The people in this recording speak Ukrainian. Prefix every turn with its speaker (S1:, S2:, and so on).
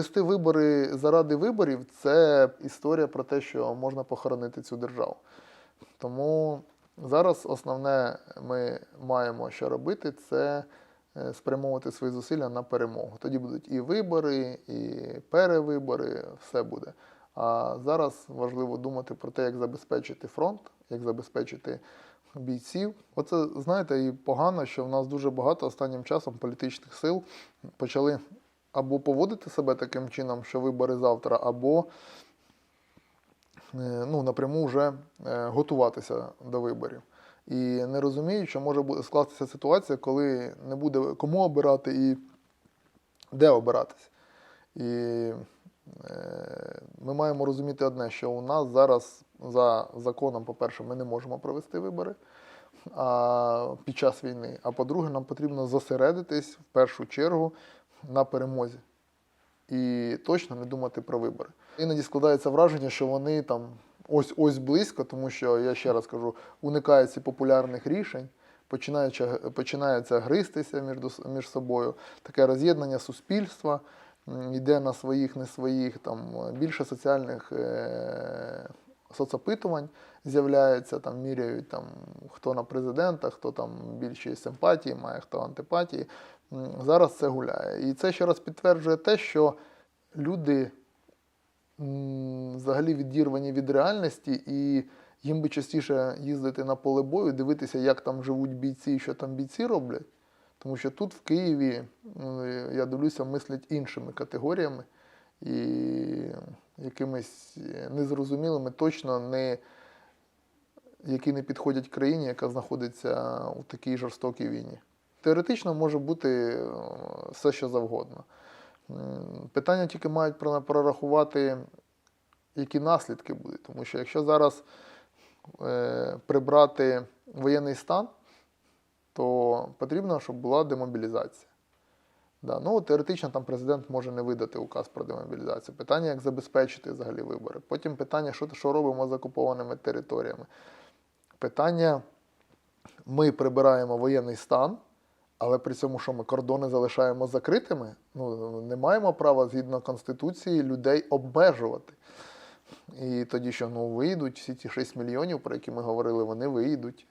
S1: Провести вибори заради виборів це історія про те, що можна похоронити цю державу. Тому зараз основне ми маємо що робити, це е, спрямовувати свої зусилля на перемогу. Тоді будуть і вибори, і перевибори, все буде. А зараз важливо думати про те, як забезпечити фронт, як забезпечити бійців. Оце знаєте, і погано, що в нас дуже багато останнім часом політичних сил почали або поводити себе таким чином, що вибори завтра, або е, ну, напряму вже е, готуватися до виборів. І не розуміють, що може бу- скластися ситуація, коли не буде кому обирати і де обиратись. І е, ми маємо розуміти одне, що у нас зараз за законом, по-перше, ми не можемо провести вибори а, під час війни. А по-друге, нам потрібно зосередитись в першу чергу на перемозі і точно не думати про вибори. Іноді складається враження, що вони там ось ось близько, тому що я ще раз кажу, уникають ці популярних рішень. Починаються гристися між, між собою, таке роз'єднання суспільства, йде на своїх, не своїх, там більше соціальних е- соцопитувань з'являється, там міряють там, хто на президента, хто там більші симпатії має, хто антипатії. Зараз це гуляє. І це ще раз підтверджує те, що люди взагалі відірвані від реальності, і їм би частіше їздити на поле бою, дивитися, як там живуть бійці що там бійці роблять. Тому що тут, в Києві, я дивлюся, мислять іншими категоріями і якимись незрозумілими, точно не які не підходять країні, яка знаходиться у такій жорстокій війні. Теоретично може бути е, все, що завгодно. Питання тільки мають прорахувати, які наслідки будуть. Тому що якщо зараз е, прибрати воєнний стан, то потрібно, щоб була демобілізація. Да. Ну, теоретично там президент може не видати указ про демобілізацію. Питання, як забезпечити взагалі вибори. Потім питання, що, що робимо з окупованими територіями. Питання, ми прибираємо воєнний стан, але при цьому, що ми кордони залишаємо закритими, ну, не маємо права згідно Конституції людей обмежувати. І тоді що ну, вийдуть всі ті 6 мільйонів, про які ми говорили, вони вийдуть.